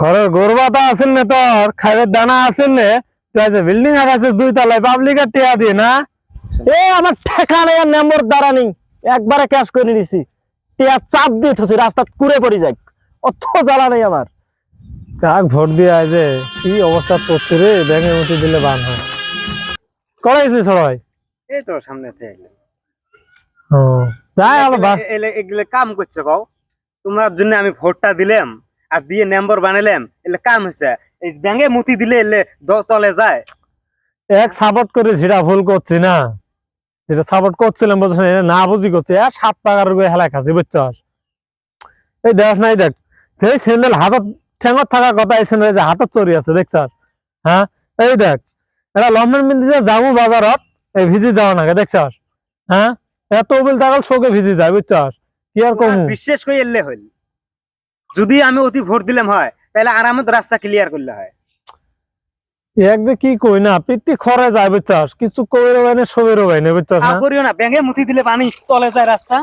ঘরের গরবাতা আছেন না তোর খাইবের দানা আছেন না। তুই আছে বিল্ডিং আকাশে দুই তলায় পাবলিকের টিয়া দিয়ে না? এ আমার ঠেকানে আর নম্বর দ্বারা নেই। একবারে ক্যাশ করে নিছি। টিয়া চাপ দিয়ে থছি রাস্তা কুড়ে পড়ে যাক। অত জ্বালা নেই আমার। কাক ভোট দিয়ে আয় যে কি অবস্থা করছে রে? ব্যাঙে উঠে দিলে বান হয়। করাইছিস সবাই? এই তো সামনে থেকে ও তাই এলে এগুলো কাম করছে কও। তোমার জন্য আমি ভোটটা দিলাম। আর দিয়ে নম্বর বানালাম এলে কাম হয়েছে এই ব্যাঙে মুতি দিলে এলে দ- তলে যায়। এক সাপোর্ট করে সেটা ভুল করছি না। যেটা সাপোর্ট করছিলাম বলছি না বুঝি করছি। আর সাত টাকার করে হেলা খাচ্ছি বুঝছস এই দেখ নাই দেখ সেই স্যান্ডেল হাতত ঠেঙত থাকার কথা এই স্যান্ডেল যে হাতত চড়ি আছে দেখছস হ্যাঁ? এই দেখ এটা লন্ডন বিন্দি যে যাব বাজারত এই ভিজি যাওয়া নাকি দেখছস হ্যাঁ? এত বিল টাকাল শোকে ভিজি যায় বুঝছস কি আর কমু? বিশ্বাস করে এলে হইল। যদি আমি অতি ভোট দিলাম হয় তাহলে আরামত রাস্তা ক্লিয়ার করলে হয়। একদিকে কি কই না পিত্তি খরে যায় বুঝছস কিছু কইরো বাইনে সবেরও বাইনে বুঝছস না করিও না ব্যাঙে মুতি দিলে পানি তলে যায় রাস্তা।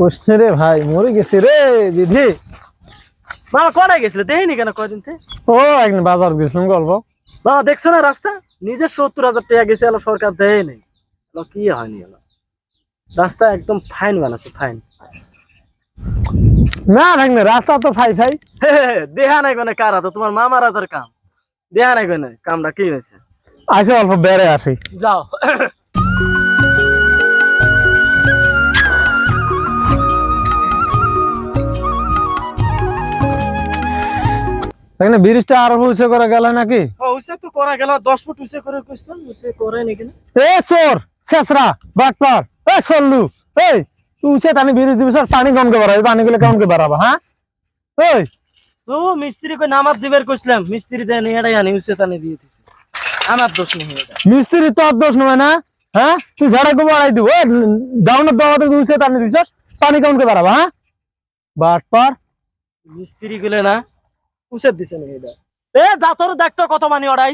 বসছে রে ভাই মরে গেছে রে গেছিল? দেখিনি কেন কয়দিন ও একদিন বাজার গেছিলাম গল্প। দেখছ না রাস্তা? নিজের সত্তর হাজার টাকা গেছে এলো সরকার দেয় নেই কি হয়নি এলো? রাস্তা একদম ফাইন বানাচ্ছে ফাইন না থাক না রাস্তা তো ফাই ফাই। দেহা নাই কোনে কার হাতে? তোমার মামার হাতের কাম। দেহা নাই কোনে কামটা কি হয়েছে? আসে অল্প বেড়ে আসি। যাও। তাই না ব্রিজটা আরও উঁচু করে গেল নাকি? উসে তো করা গেল দশ ফুট উসে করে কইছিলাম উসে করে নি কেন? এ চোর শেষরা বাটপার এ সল্লু এই তুই উঁচে টানি ব্রিজ দিবি স্যার পানি কমকে বাড়াবি পানি গুলো কেমনকে বাড়াবো হ্যাঁ ওই ও মিস্ত্রি কই নামাজ দিবের কইছিলাম মিস্ত্রি দেন এটাই আনি উসে তানি দিয়ে দিছি আমার দোষ নেই এটা মিস্ত্রি তোর দোষ নয় না হ্যাঁ তুই ঝাড়া কো বাড়াই দিব ডাউনের দাওয়াতে তুই উঁচে টানি দিছস পানি কেমনকে বাড়াবো হ্যাঁ বাটপার মিস্ত্রি গুলে না উসে দিছে না এটা এ যা তোর দেখতো কত মানি ওড়াই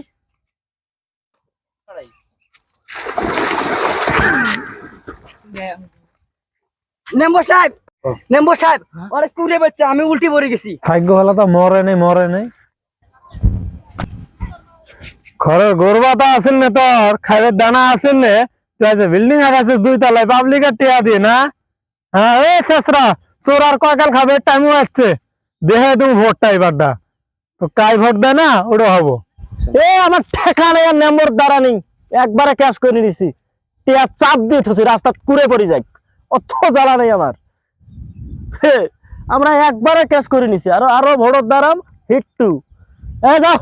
নেম্বর সাহেব নেম্বর সাহেব অনেক কুড়ে বাচ্চা আমি উল্টি পড়ে গেছি। ভাগ্য ভালো তো মরে নেই মরে নেই। ঘরের গরবাতা আছেন না তোর খাইবের দানা আছেন না। তুই আছে বিল্ডিং আকাশে দুই তলায় পাবলিকের টিয়া দিয়ে না? হ্যাঁ এ শেষরা চোর আর কয়কাল খাবে টাইমও আসছে। দেহে তুমি ভোটটা এবারটা তো কাই ভোট দেয় না ওটা হব। এ আমার ঠেকানে আর নম্বর দ্বারা নেই। একবারে ক্যাশ করে নিছি। টিয়া চাপ দিয়ে থছি রাস্তা কুড়ে পড়ে যাক। অত জ্বালা নেই আমার। আমরা একবারে ক্যাশ করে নিছি। আর, আরও ভোটর দাঁড়াম হিট টু এ যাও।